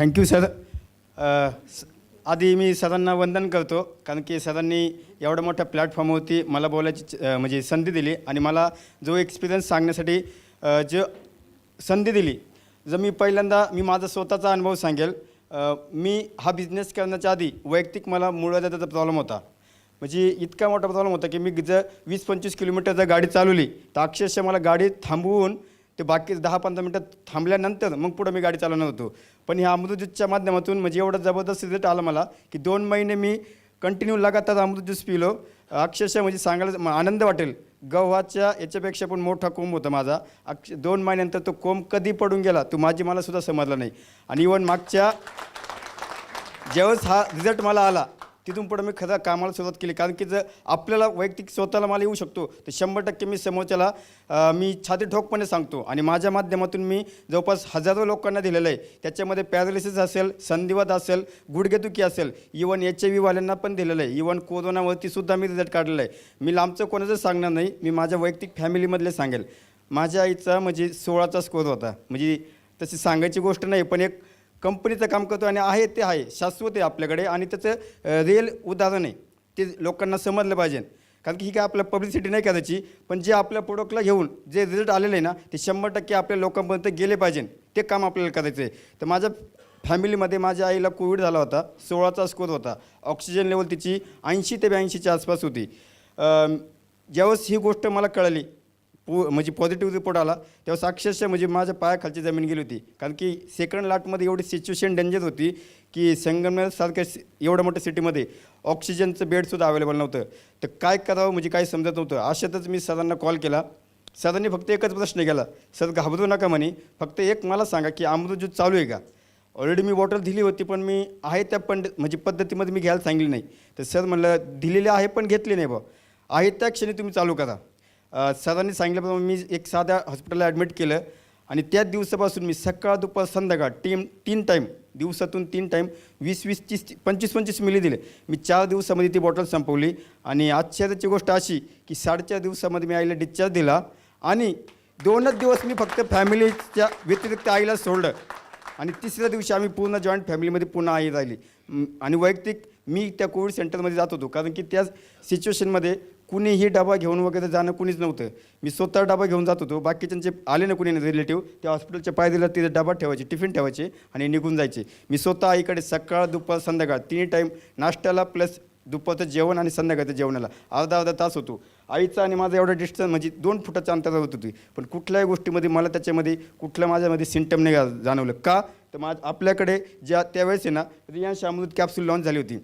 Thank you sir स- आधी मी सरांना वंदन करतो कारण की सरांनी एवढ्या मोठ्या प्लॅटफॉर्मवरती मला बोलायची च- म्हणजे संधी दिली आणि मला जो एक्सपिरियन्स सांगण्यासाठी जो संधी दिली जर मी पहिल्यांदा मी माझा स्वतःचा अनुभव सांगेल मी हा बिझनेस करण्याच्या आधी वैयक्तिक मला मुळव्याधाचा प्रॉब्लेम होता. म्हणजे इतका मोठा प्रॉब्लेम होता की मी जर वीस पंचवीस किलोमीटर जर गाडी चालवली तर अक्षरशः मला गाडी थांबवून ते बाकी दहा पंधरा मिनटं थांबल्यानंतर मग पुढं मी गाडी चालवणार होतो. पण ह्या अमृत ज्यूसच्या माध्यमातून म्हणजे एवढं जबरदस्त रिझल्ट आला मला की दोन महिने मी कंटिन्यू लगातार अमृत ज्यूस पिलो. अक्षरशः म्हणजे सांगायला आनंद वाटेल. गव्हाच्या याच्यापेक्षा पण मोठा कोंब होता माझा. अक्ष दोन महिन्यानंतर तो कोंब कधी पडून गेला तो माझी मला सुद्धा समजला नाही. आणि इवन मागच्या ज्यावेळेस हा रिझल्ट मला आला तिथून पुढे मी खरं कामाला सुरुवात केली. कारण की जर आपल्याला वैयक्तिक स्वतःला मला येऊ शकतो तर शंभर टक्के मी समोरच्याला मी छाती ठोकपणे सांगतो. आणि माझ्या माध्यमातून मी जवळपास हजारो लोकांना दिलेलं आहे. त्याच्यामध्ये पॅरालिसिस असेल संधिवात असेल गुडघेदुखी असेल इवन एच आय व्हीवाल्यांना पण दिलेलं आहे. इवन कोरोनावरती सुद्धा मी रिझल्ट काढलेला आहे. मी लांबचं कोणाचं सांगणार नाही. मी माझ्या वैयक्तिक फॅमिलीमधले सांगेल. माझ्या आईचा म्हणजे सोळाचा स्कोर होता. म्हणजे तशी सांगायची गोष्ट नाही पण एक कंपनीचं काम करतो आणि आहे ते आहे शाश्वत आहे आपल्याकडे आणि त्याचं रिअल उदाहरण आहे. ते लोकांना समजलं पाहिजे. कारण की ही काय आपल्या पब्लिसिटी नाही करायची पण जे आपल्या प्रोडक्टला घेऊन जे रिझल्ट आलेलं आहे ना ते शंभर टक्के आपल्या लोकांपर्यंत गेले पाहिजे. ते काम आपल्याला करायचं आहे तर माझ्या फॅमिलीमध्ये माझ्या आईला कोविड झाला होता. सोळाचा स्कोर होता. ऑक्सिजन लेवल तिची ऐंशी ते ब्याऐंशीच्या आसपास होती. ज्यावेळेस ही गोष्ट मला कळली पो म्हणजे पॉझिटिव्ह रिपोर्ट आला तेव्हा अक्षरशः म्हणजे माझ्या पायाखालची जमीन गेली होती. कारण की सेकंड लाटमध्ये एवढी सिच्युएशन डेंजर होती की संगमनेरसारख्या सि- एवढ्या मोठ्या सिटीमध्ये ऑक्सिजनचं बेडसुद्धा अवेलेबल नव्हतं. तर काय करावं म्हणजे काय समजत नव्हतं. अशातच मी सरांना कॉल केला. सरांनी फक्त एकच प्रश्न केला. सर घाबरू नका म्हणे. फक्त एक मला सांगा की अमृतज्यूस चालू आहे का? ऑलरेडी मी बॉटल दिली होती पण मी आहे त्या पण म्हणजे पद्धतीमध्ये मी घ्यायला सांगितली नाही. तर सर म्हणलं दिलेली आहे पण घेतली नाही बा आहे त्या क्षणी तुम्ही चालू करा. सरांनी सांगितल्याप्रमाणे मी एक साध्या हॉस्पिटलला ॲडमिट केलं आणि त्याच दिवसापासून मी सकाळ दुपार संध्याकाळ टीम तीन टाईम दिवसातून तीन टाईम वीस वीस तीस पंचवीस पंचवीस मिली दिले. मी चार दिवसामध्ये ती बॉटल संपवली. आणि आश्चर्याची गोष्ट अशी की साडेचार दिवसामध्ये मी आईला डिस्चार्ज दिला आणि दोनच दिवस मी फक्त फॅमिलीच्या व्यतिरिक्त आईला सोडलं. आणि तिसऱ्या दिवशी आम्ही पूर्ण जॉईंट फॅमिलीमध्ये पुन्हा आई राहिली. आणि वैयक्तिक मी त्या कोविड सेंटरमध्ये जात होतो. कारण की त्या सिच्युएशनमध्ये कुणीही डबा घेऊन वगैरे जाणं कुणीच नव्हतं. मी स्वतः डबा घेऊन जात होतो. बाकीच्यांचे आले ना कुणी रिलेटिव्ह त्या हॉस्पिटलच्या पायदीला तिथे डबा ठेवायचे टिफिन ठेवायचे आणि निघून जायचे. मी स्वतः आईकडे सकाळ दुपार संध्याकाळ तिन्ही टाईम नाश्त्याला प्लस दुपारचं जेवण आणि संध्याकाळचं जेवणाला. अर्धा अर्धा तास होतो. आईचा आणि माझा एवढा डिस्टन्स म्हणजे दोन फुटाचं अंतर होत होती. पण कुठल्याही गोष्टीमध्ये मला त्याच्यामध्ये कुठल्या माझ्यामध्ये सिमटम नाही जाणवलं. का? तर मा आपल्याकडे ज्या त्यावेळेस आहे ना रियांश अमृत कॅप्सूल लॉन्च झाली होती.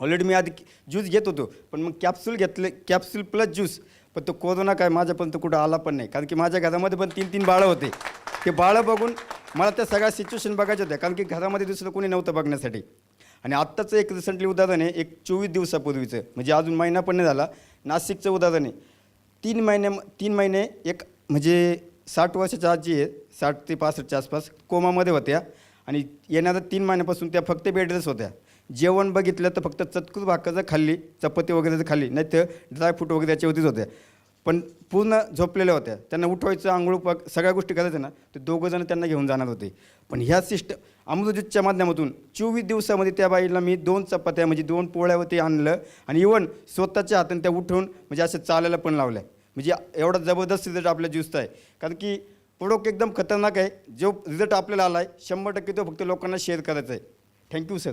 ऑलरेडी मी आधी ज्यूस घेत होतो पण मग कॅप्सूल घेतले कॅप्सूल प्लस ज्यूस पण तो कोरोना काय माझ्यापर्यंत कुठं आला पण नाही. कारण की माझ्या घरामध्ये पण तीन तीन बाळं होते. ते बाळं बघून मला त्या सगळ्या सिच्युएशन बघायच्या होत्या. कारण की घरामध्ये दुसरं कोणी नव्हतं बघण्यासाठी. आणि आत्ताचं एक रिसेंटली उदाहरण आहे एक चोवीस दिवसापूर्वीचं. म्हणजे अजून महिना पण नाही झाला. नाशिकचं उदाहरण आहे. तीन महिन्या तीन महिने एक म्हणजे साठ वर्षाच्या आजी आहे. साठ ते पासष्टच्या आसपास कोमामध्ये होत्या. आणि येणाऱ्या तीन महिन्यापासून त्या फक्त बेडरेस होत्या. जेवण बघितलं तर फक्त चतकूर भाकरचं खाल्ली चपाती वगैरे खाल्ली नाही तर ड्रायफ्रूट वगैरे त्याच्यावरतीच होत्या. पण पूर्ण झोपलेल्या होत्या. त्यांना उठवायचं आंघोळ सगळ्या गोष्टी करायच्या ना तर दोघंजणं त्यांना घेऊन जाणार होते. पण ह्या सिस्ट अमृतज्यूसच्या माध्यमातून चोवीस दिवसामध्ये त्या बाईला मी दोन चपात्या म्हणजे दोन पोळ्यावरती आणलं आणि इवन स्वतःच्या हाताने त्या उठवून म्हणजे असं चालायला पण लावल्या. म्हणजे एवढा जबरदस्त रिझल्ट आपल्या ज्यूसचा आहे. कारण की प्रोडक्ट एकदम खतरनाक आहे. जो रिझल्ट आपल्याला आला आहे शंभर टक्के तो फक्त लोकांना शेअर करायचा आहे. Thank you sir